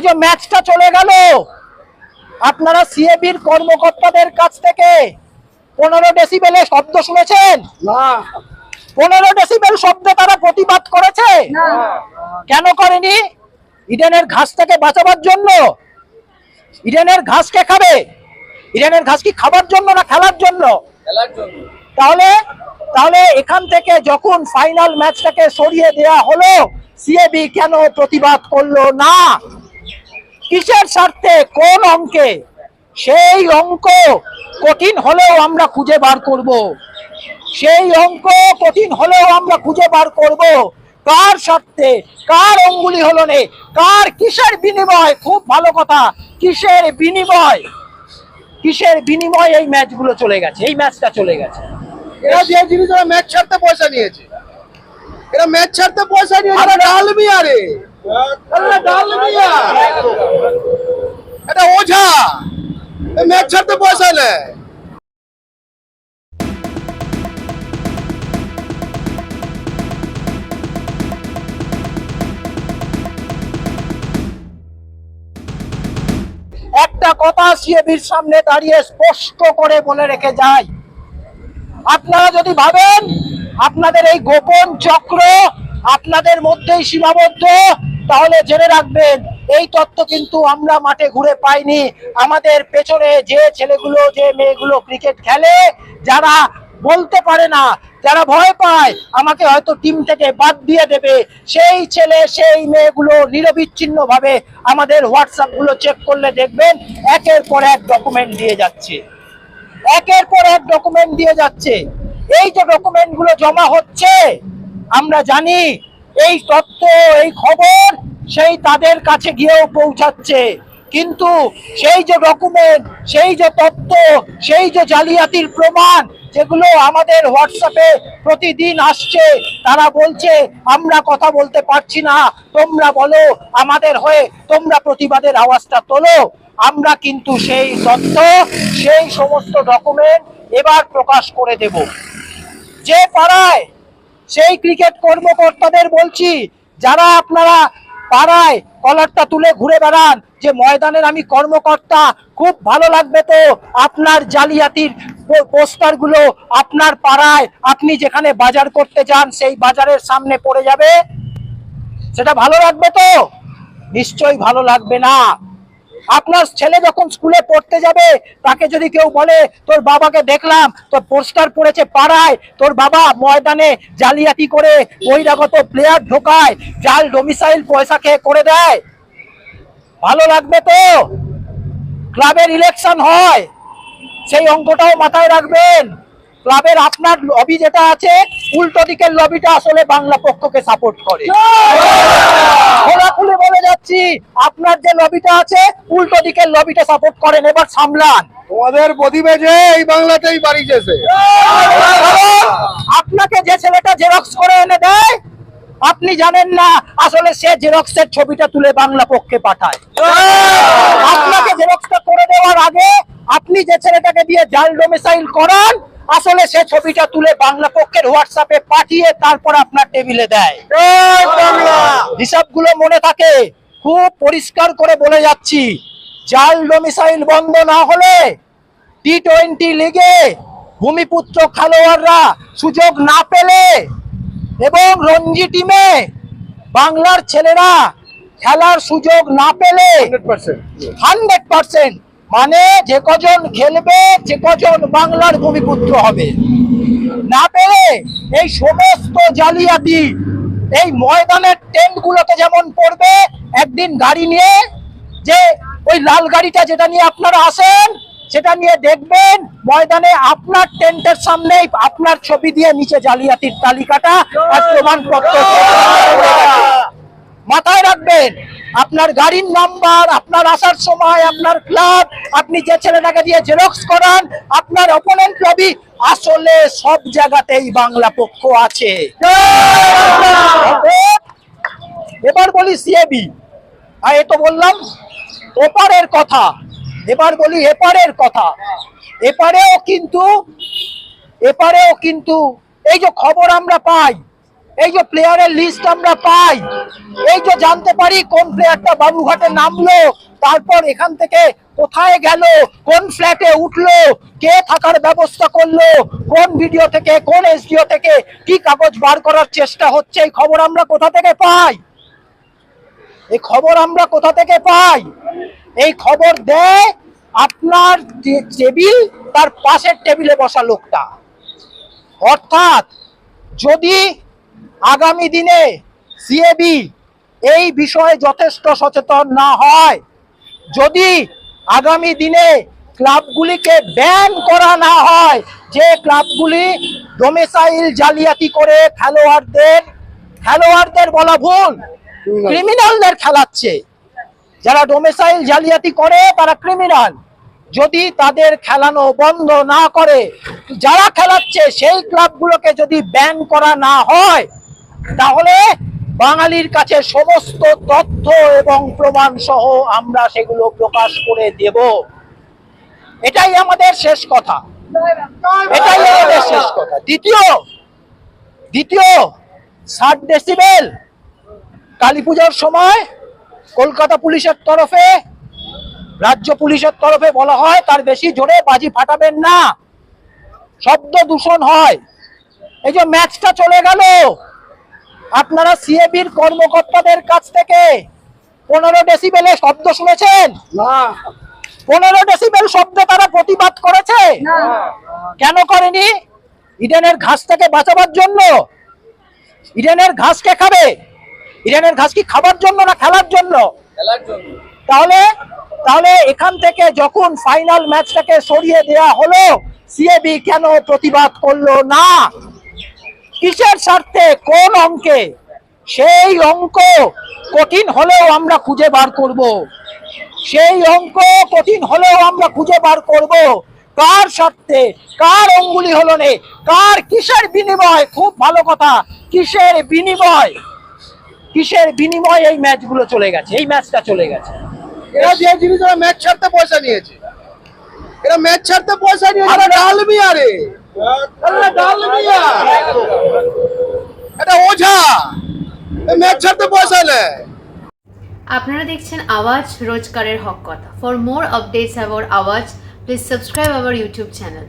এই যে ম্যাচটা চলে গেল। আপনারা সিএবির কর্মকর্তাদের কাছ থেকে পনেরো ডেসিবেলে শব্দ শুনেছেন? না। পনেরো ডেসিবেল শব্দে তারা প্রতিবাদ করেছে? কেন করেনি? ইডেনের ঘাস থেকে বাঁচাবার জন্য। ইডেনের ঘাস কে খাবে? ইডেনের ঘাস কি খাবার জন্য না খেলার জন্য? খেলার জন্য। তাহলে তাহলে এখান থেকে যখন ফাইনাল ম্যাচটাকে সরিয়ে দেয়া হলো সিএবি কেন প্রতিবাদ করল না? কিসের স্বার্থে কোন অঙ্কে? সেই অঙ্ক কঠিন হলেও আমরা খুঁজে বার করব। সেই অঙ্ক কঠিন হলেও আমরা খুঁজে বার করব। কার স্বার্থে কার অঙ্গুলি হলো নে কার কিসের বিনিময়? খুব ভালো কথা কিসের বিনিময়? কিসের বিনিময় এই ম্যাচগুলো চলে গেছে এই ম্যাচটা চলে গেছে। এরা যে জিনিস ম্যাচ ছাড়তে পয়সা নিয়েছে। এরা ম্যাচ ছাড়তে পয়সা নিয়েছে এরা একটা কথা সিএবির সামনে দাঁড়িয়ে স্পষ্ট করে বলে রেখে যায় আপনারা যদি ভাবেন, আপনাদের এই গোপন চক্র আপনাদের মধ্যেই সীমাবদ্ধ। তাহলে জেনে রাখবেন, এই তত্ত্ব কিন্তু আমরা মাঠে ঘুরে পাইনি। আমাদের পেছনে যে ছেলেগুলো, যে মেয়েগুলো ক্রিকেট খেলে, যারা বলতে পারে না, যারা ভয় পায়, আমাকে হয়তো টিম থেকে বাদ দিয়ে দেবে। সেই ছেলে, সেই মেয়েগুলো নিরবিচ্ছিন্ন ভাবে আমাদের হোয়াটসঅ্যাপগুলো চেক করলে দেখবেন, একের পর এক ডকুমেন্ট দিয়ে যাচ্ছে। একের পর এক ডকুমেন্ট দিয়ে যাচ্ছে। এই যে ডকুমেন্টগুলো জমা হচ্ছে আমরা জানি এই তথ্য এই খবর সেই তাদের কাছে গিয়েও পৌঁছাচ্ছে। কিন্তু সেই যে ডকুমেন্ট সেই যে তথ্য সেই যে জালিয়াতির প্রমাণ যেগুলো আমাদের হোয়াটসঅ্যাপে প্রতিদিন আসছে, তারা বলছে, আমরা কথা বলতে পারছি না। তোমরা বলো আমাদের হয়ে, তোমরা প্রতিবাদের আওয়াজটা তোলো। আমরা কিন্তু সেই তথ্য সেই সমস্ত ডকুমেন্ট এবার প্রকাশ করে দেব। যে পাড়ায় সেই ক্রিকেট কর্মকর্তাদের বলছি, যারা আপনারা পাড়ায় কলারটা তুলে ঘুরে বেড়ান, যে ময়দানের আমি কর্মকর্তা, খুব ভালো লাগবে তো আপনার জালিয়াতির পোস্টারগুলো আপনার পাড়ায়, আপনি যেখানে বাজার করতে যান, সেই বাজারের সামনে পড়ে যাবে। সেটা ভালো লাগবে তো? নিশ্চয়ই ভালো লাগবে না। আপনার ছেলে যখন স্কুলে পড়তে যাবে, তাকে যদি কেউ বলে, তোর বাবাকে দেখলাম, তোর পোস্টার পড়েছে পাড়ায়, তোর বাবা ময়দানে জালিয়াতি করে বহিরাগত প্লেয়ার ঢোকায়, জাল ডোমিসাইল পয়সা খেয়ে করে দেয়? ভালো লাগবে তো? ক্লাবের ইলেকশন হয়, সেই অঙ্কটাও মাথায় রাখবেন। ক্লাবের আপনার লবি যেটা আছে উল্টো দিকের লবিটা আসলে বাংলা পক্ষকে সাপোর্ট করে। খোলাখুলি বলে যাচ্ছি আপনার যে লবিটা আছে উল্টো দিকের লবিটা সাপোর্ট করেন এবার সামলান। তোমাদের এই বাংলাতেই বাড়ি গেছে। আপনাকে যে ছেলেটা জেরক্স করে এনে দেয় আপনি জানেন না আসলে সে জেরক্সের ছবিটা তুলে বাংলা পক্ষে পাঠায়। আপনাকে জেরক্সটা করে দেওয়ার আগে আপনি যে ছেলেটাকে দিয়ে জাল ডোমিসাইল করান আসলে সে ছবিটা তুলে বাংলা পক্ষের হোয়াটসঅ্যাপে পাঠিয়ে তারপর আপনার টেবিলে দেয়। হিসাবগুলো মনে থাকে খুব পরিষ্কার করে বলে যাচ্ছি। জাল ডোমিসাইল বন্ধ না হলে টি টোয়েন্টি লিগে ভূমিপুত্র খেলোয়াড়রা সুযোগ না পেলে এবং রঞ্জি টিমে বাংলার ছেলেরা খেলার সুযোগ না পেলে হান্ড্রেড পার্সেন্ট। Hundred percent. মানে যে কজন খেলবে যে কজন বাংলার ভূমিপুত্র হবে। না পেলে এই সমস্ত জালিয়াতি এই ময়দানের টেন্ট গুলোতে যেমন পড়বে একদিন গাড়ি নিয়ে যে ওই লাল গাড়িটা যেটা নিয়ে আপনারা আসেন সেটা নিয়ে দেখবেন ময়দানে আপনার টেন্টের সামনে আপনার ছবি দিয়ে নিচে জালিয়াতির তালিকাটা আর প্রমাণপত্র মাথায় রাখবেন। আপনার গাড়ির নাম্বার, আপনার আসার সময়, আপনার ক্লাব আপনি যে ছেলেটাকে দিয়ে জেরক্স করান, আপনার অপোনেন্ট লবি, আসলে সব জায়গাতেই বাংলা পক্ষ আছে। এবার বলি সিএবি আর এ তো বললাম, ওপারের কথা। এবার বলি এপারের কথা। এপারেও কিন্তু এপারেও কিন্তু, এই যে খবর আমরা পাই এই যে প্লেয়ারের লিস্ট আমরা পাই, এই যে জানতে পারি কোন প্লেয়ারটা বাবুঘাটে নামলো, তারপর এখান থেকে কোথায় গেল, কোন ফ্ল্যাটে উঠল, কে থাকার ব্যবস্থা করল, কোন ভিডিও থেকে, কোন এসডিও থেকে, কি কাগজ বার করার চেষ্টা হচ্ছে, এই খবর আমরা কোথা থেকে পাই? এই খবর আমরা কোথা থেকে পাই? এই খবর দেয় আপনার টেবিল, তার পাশের টেবিলে বসা লোকটা। অর্থাৎ যদি আগামী দিনে সিএবি এই বিষয়ে যথেষ্ট সচেতন না হয়। যদি আগামী দিনে ক্লাবগুলিকে ব্যান করা না হয়, যে ক্লাবগুলি ডোমেসাইল জালিয়াতি করে খেলোয়াড়দের খেলোয়াড়দের বলা ভুল ক্রিমিনালদের খেলাচ্ছে। যারা ডোমেসাইল জালিয়াতি করে, তারা ক্রিমিনাল যদি তাদের খেলানো বন্ধ না করে, যারা খেলাচ্ছে সেই ক্লাবগুলোকে যদি ব্যান করা না হয়, তাহলে বাঙালির কাছে সমস্ত তথ্য এবং প্রমাণ সহ আমরা সেগুলো প্রকাশ করে দেব। এটাই আমাদের শেষ কথা। এটাই আমাদের শেষ কথা। দ্বিতীয় দ্বিতীয়, ষাট ডেসিবেল কালী সময় কলকাতা পুলিশের তরফে রাজ্য পুলিশের তরফে বলা হয় তার বেশি জোরে বাজি ফাটাবেন না। শব্দ দূষণ হয়। এই যে ম্যাচটা চলে গেল। আপনারা সিএবির কর্মকর্তাদের কাছ থেকে পনেরো ডেসিবেলে শব্দ শুনেছেন? না। পনেরো ডেসিবেল শব্দ তারা প্রতিবাদ করেছে? কেন করেনি? ইডেনের ঘাস থেকে বাঁচাবার জন্য। ইডেনের ঘাস কে খাবে? ইডেনের ঘাস কি খাবার জন্য না খেলার জন্য। তাহলে তাহলে এখান থেকে যখন ফাইনাল ম্যাচটাকে সরিয়ে দেয়া হলো সিএবি কেন প্রতিবাদ করল না? কিসের স্বার্থে? কোন অঙ্কে? সেই অঙ্ক কঠিন হলেও আমরা খুঁজে বার করব। সেই অঙ্ক কঠিন হলেও আমরা খুঁজে বার করব। কার স্বার্থে? কার অঙ্গুলি হলো নে? কার কিসের বিনিময়? খুব ভালো কথা, কিসের বিনিময়? কিসের বিনিময় এই ম্যাচগুলো চলে গেছে, এই ম্যাচটা চলে গেছে। এরা যে জিনিস ওরা ম্যাচ ছাড়তে পয়সা নিয়েছে। এরা ম্যাচ ছাড়তে পয়সা নিয়েছে, এরা ডালমিয়া রে এরা ডালমিয়া এটা ওঝা। ম্যাচ ছাড়তে পয়সা নেয়। আপনারা দেখছেন আওয়াজ রোজকারের হক কথা। For more updates about Awaaz please subscribe our YouTube channel